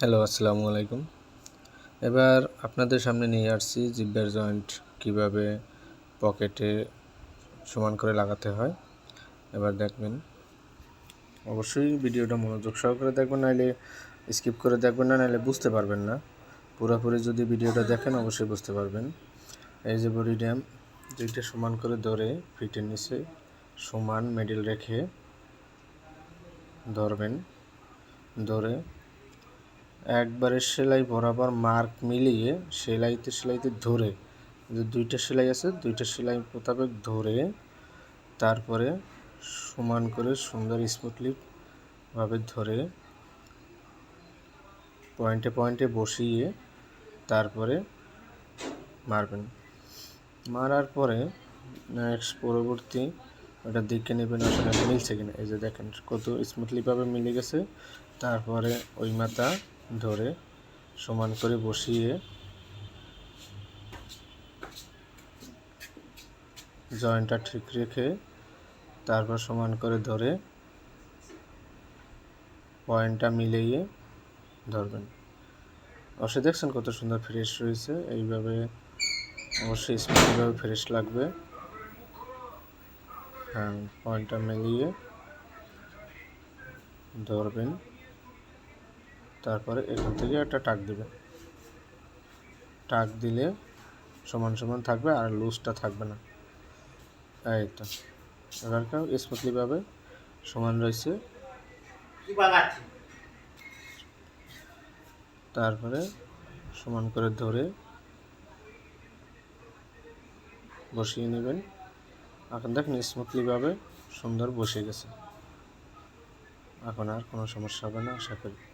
Hello আসসালামু আলাইকুম। এবার আপনাদের সামনে নিয়ে আসছি জিব্বার জয়েন্ট কীভাবে পকেটে সমান করে লাগাতে হয়। এবার দেখবেন। অবশ্যই ভিডিওটা মনোযোগ সহকারে দেখবেন নাহলে স্কিপ করে দেখবেন না নাহলে বুঝতে পারবেন না। পুরোপুরি যদি ভিডিওটা দেখেন, অবশ্যই বুঝতে পারবেন। এই যে বডি ড্যাম দুইটা সমান করে ধরে ফিটের নিচে সমান মেডেল রেখে ধরবেন। ধরে একবারে সেলাই বরাবর মার্ক মিলিয়ে সেলাইতে সেলাইতে ধরে, যে দুইটা সেলাই আছে, দুইটা সেলাই মোতাবেক ধরে তারপরে সমান করে সুন্দর স্মুথলি ভাবে ধরে পয়েন্টে পয়েন্টে বসিয়ে তারপরে মারবেন। মারার পরে নেক্সট পরবর্তী ওটা দেখে নেবেন আসলে মিলছে কিনা। এই যে দেখেন কত স্মুথলিভাবে মিলে গেছে। তারপরে ওই মাথা ধরে সমান করে বসিয়ে জয়েন্টটা ঠিক রেখে তারপর সমান করে ধরে পয়েন্টটা মিলিয়ে ধরবেন। অবশ্যই দেখছেন কত সুন্দর ফ্রেশ রয়েছে। এইভাবে অবশ্যই স্মুথভাবে ফ্রেশ লাগবে। হ্যাঁ পয়েন্টটা মিলিয়ে ধরবেন। তারপরে এখান থেকে একটা টাক দেবে। টাক দিলে সমান সমান থাকবে আর লুজটা থাকবে না। এই তো। এবারকার স্মুথলিভাবে সমান রয়েছে। তারপরে সমান করে ধরে বসিয়ে নেবেন। এখন দেখেন স্মুথলিভাবে সুন্দর বসে গেছে। এখন আর কোনো সমস্যা হবে না, আশা করি।